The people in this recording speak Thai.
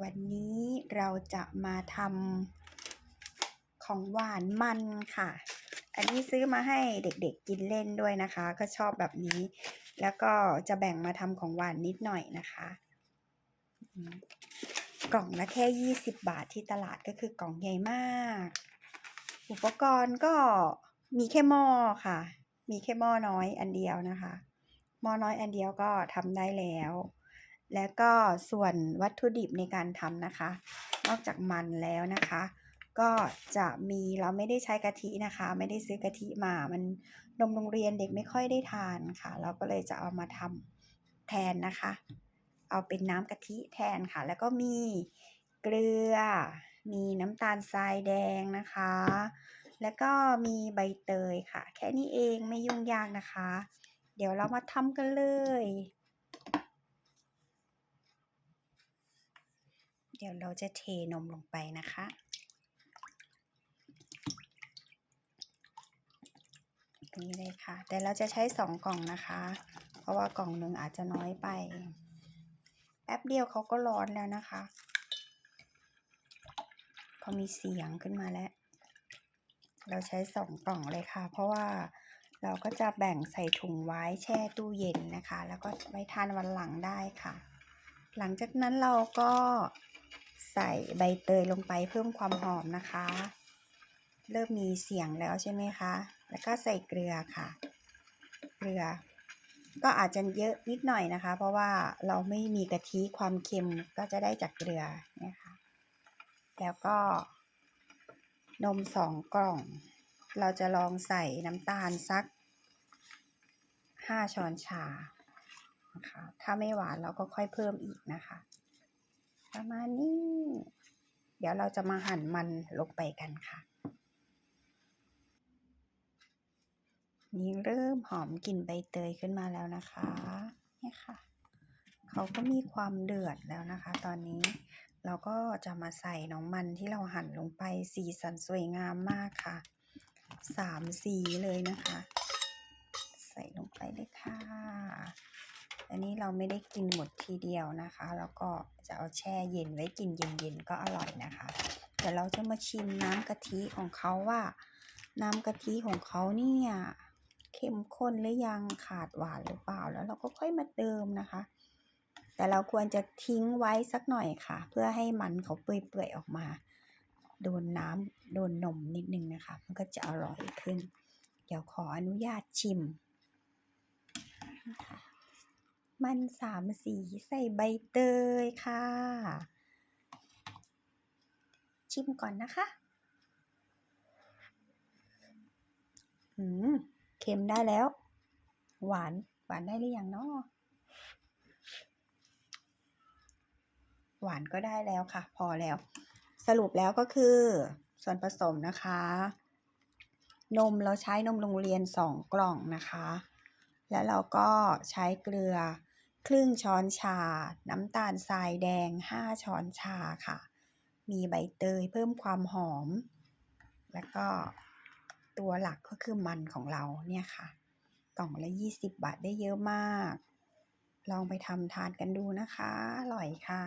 วันนี้เราจะมาทำของหวานมันค่ะ อันนี้ซื้อมาให้เด็กๆกินเล่นด้วยนะคะ ก็ชอบแบบนี้ แล้วก็จะแบ่งมาทำของหวานนิดหน่อยนะคะ กล่องละแค่ 20 บาทที่ตลาดก็คือกล่องใหญ่มาก อุปกรณ์ก็มีแค่หม้อค่ะ มีแค่หม้อน้อยอันเดียวนะคะ หม้อน้อยอันเดียวก็ทำได้แล้ว แล้วก็ส่วนวัตถุดิบในการทำนะคะ นอกจากมันแล้วนะคะ ก็จะมีเราไม่ได้ใช้กะทินะคะ ไม่ได้ซื้อกะทิมา มันนมโรงเรียนเด็กไม่ค่อยได้ทานค่ะ เราก็เลยจะเอามาทำแทนนะคะ เอาเป็นน้ำกะทิแทนค่ะ แล้วก็มีเกลือ มีน้ำตาลทรายแดงนะคะ แล้วก็มีใบเตยค่ะ แค่นี้เองไม่ยุ่งยากนะคะ เดี๋ยวเรามาทำกันเลย ดี๋ยวเราจะเทนมลงไปนะคะ นี่เลยค่ะ แต่เราจะใช้สองกล่องนะคะ เพราะว่ากล่องหนึ่งอาจจะน้อยไป แป๊บเดียวเขาก็ร้อนแล้วนะคะพอมีเสียงขึ้นมาแล้ว เราใช้สองกล่องเลยค่ะ เพราะว่าเราก็จะแบ่งใส่ถุงไว้แช่ตู้เย็นนะคะ แล้วก็ไว้ทานวันหลังได้ค่ะ หลังจากนั้นเราก็ ใส่ใบเตยลงไปเพิ่มความหอมนะคะ เริ่มมีเสียงแล้วใช่ไหมคะ แล้วก็ใส่เกลือค่ะ เกลือ ก็อาจจะเยอะนิดหน่อยนะคะ เพราะว่าเราไม่มีกะทิความเค็มก็จะได้จากเกลือนะคะแล้วก็ นมสองกล่อง เราจะลองใส่น้ำตาลสักห้าช้อนชานะคะถ้าไม่หวานเราก็ค่อยเพิ่มอีกนะคะ ประมาณนี้ เดี๋ยวเราจะมาหั่นมันลงไปกันค่ะ นี่เริ่มหอมกลิ่นใบเตยขึ้นมาแล้วนะคะเนี่ยค่ะ เขาก็มีความเดือดแล้วนะคะ ตอนนี้เราก็จะมาใส่น้องมันที่เราหั่นลงไปสีสันสวยงามมากค่ะสามสีเลยนะคะ ใส่ลงไปเลยค่ะ อันนี้เราไม่ได้กินหมดทีเดียวนะคะ แล้วก็จะเอาแช่เย็นไว้กินเย็นๆก็อร่อยนะคะ เดี๋ยวเราจะมาชิมน้ำกะทิของเขาว่า น้ำกะทิของเขาเนี่ยเข้มข้นหรือยังขาดหวานหรือเปล่าแล้วเราก็ค่อยมาเติมนะคะ แต่เราควรจะทิ้งไว้สักหน่อยค่ะ เพื่อให้มันเขาเปื่อยๆออกมา โดนน้ำโดนนมนิดนึงนะคะ มันก็จะอร่อยขึ้น เดี๋ยวขออนุญาตชิมนะคะ มันสามสีใส่ใบเตยค่ะ ชิมก่อนนะคะอืมเค็มได้แล้ว หวาน หวานได้หรือยังเนาะหวานก็ได้แล้วค่ะ พอแล้ว สรุปแล้วก็คือ ส่วนผสมนะคะ นมเราใช้นมโรงเรียนสองกล่องนะคะ แล้วเราก็ใช้เกลือ ครึ่งช้อนชา น้ำตาลทรายแดง 5 ช้อนชาค่ะ มีใบเตยเพิ่มความหอม แล้วก็ตัวหลักก็คือมันของเราเนี่ยค่ะ กล่องละ 20 บาทได้เยอะมาก ลองไปทำทานกันดูนะคะ อร่อยค่ะ